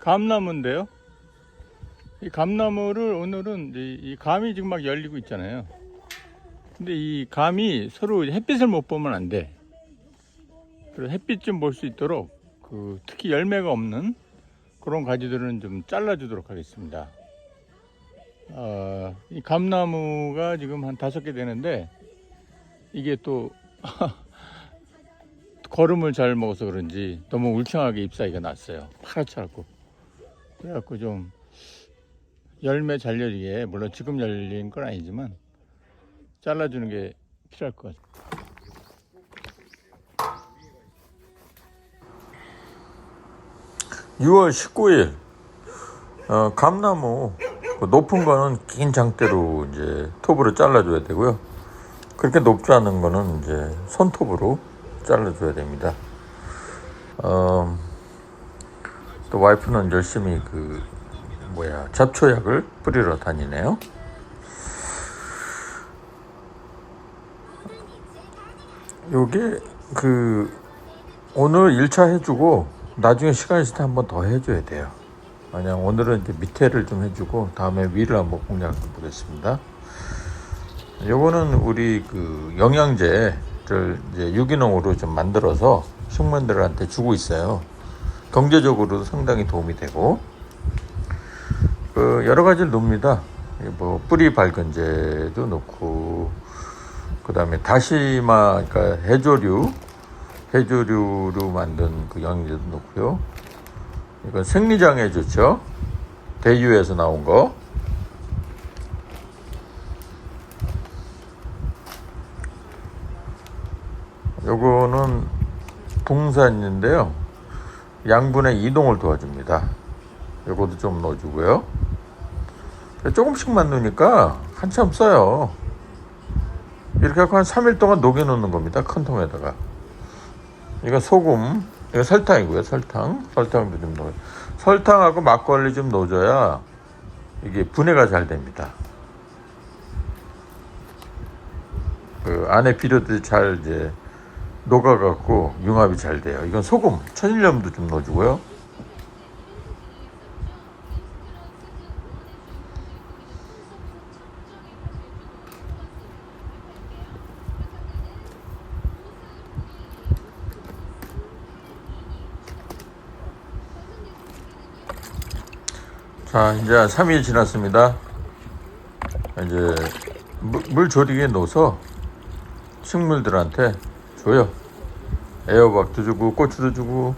감나무인데요. 이 감나무를 오늘은 이 감이 지금 막 열리고 있잖아요. 근데 이 감이 서로 햇빛을 못 보면 안 돼. 그래서 햇빛 좀 볼 수 있도록 그 특히 열매가 없는 그런 가지들은 좀 잘라주도록 하겠습니다. 어, 이 감나무가 지금 한 다섯 개 되는데 이게 또 거름을 잘 먹어서 그런지 너무 울창하게 잎사귀가 났어요. 파랗지 않고 그래갖고 좀 열매 잘 열리게 물론 지금 열린 건 아니지만 잘라주는 게 필요할 것 같아요. (6월 19일) 어, 감나무 그 높은 거는 긴 장대로 이제 톱으로 잘라줘야 되고요. 그렇게 높지 않은 거는 이제 손톱으로 잘라줘야 됩니다. 어, 또 와이프는 열심히 그 뭐야 잡초약을 뿌리러 다니네요. 요게 그 오늘 1차 해주고 나중에 시간 있을 때 한 번 더 해줘야 돼요. 만약 오늘은 이제 밑에를 좀 해주고 다음에 위를 한번 공략해 보겠습니다. 요거는 우리 그 영양제를 이제 유기농으로 좀 만들어서 식물들한테 주고 있어요. 경제적으로도 상당히 도움이 되고 그 여러 가지를 놓습니다. 뭐 뿌리 밝은제도 넣고 그 다음에 다시마 그러니까 해조류 해조류로 만든 그 영양제도 넣고요. 이건 생리장에 좋죠. 대유에서 나온 거. 요거는 동산인데요. 양분의 이동을 도와줍니다. 요것도 좀 넣어주고요. 조금씩만 넣으니까 한참 써요. 이렇게 하고 한 3일 동안 녹여놓는 겁니다. 큰 통에다가. 이거 소금, 이거 설탕이고요. 설탕. 설탕도 좀 넣어요. 설탕하고 막걸리 좀 넣어줘야 이게 분해가 잘 됩니다. 그 안에 비료들이 잘 이제 녹아갖고 융합이 잘 돼요. 이건 소금, 천일염도 좀 넣어주고요. 자, 이제 3일 지났습니다. 이제 물, 물 조리기에 넣어서 식물들한테 줘요. 애호박도 주고 고추도 주고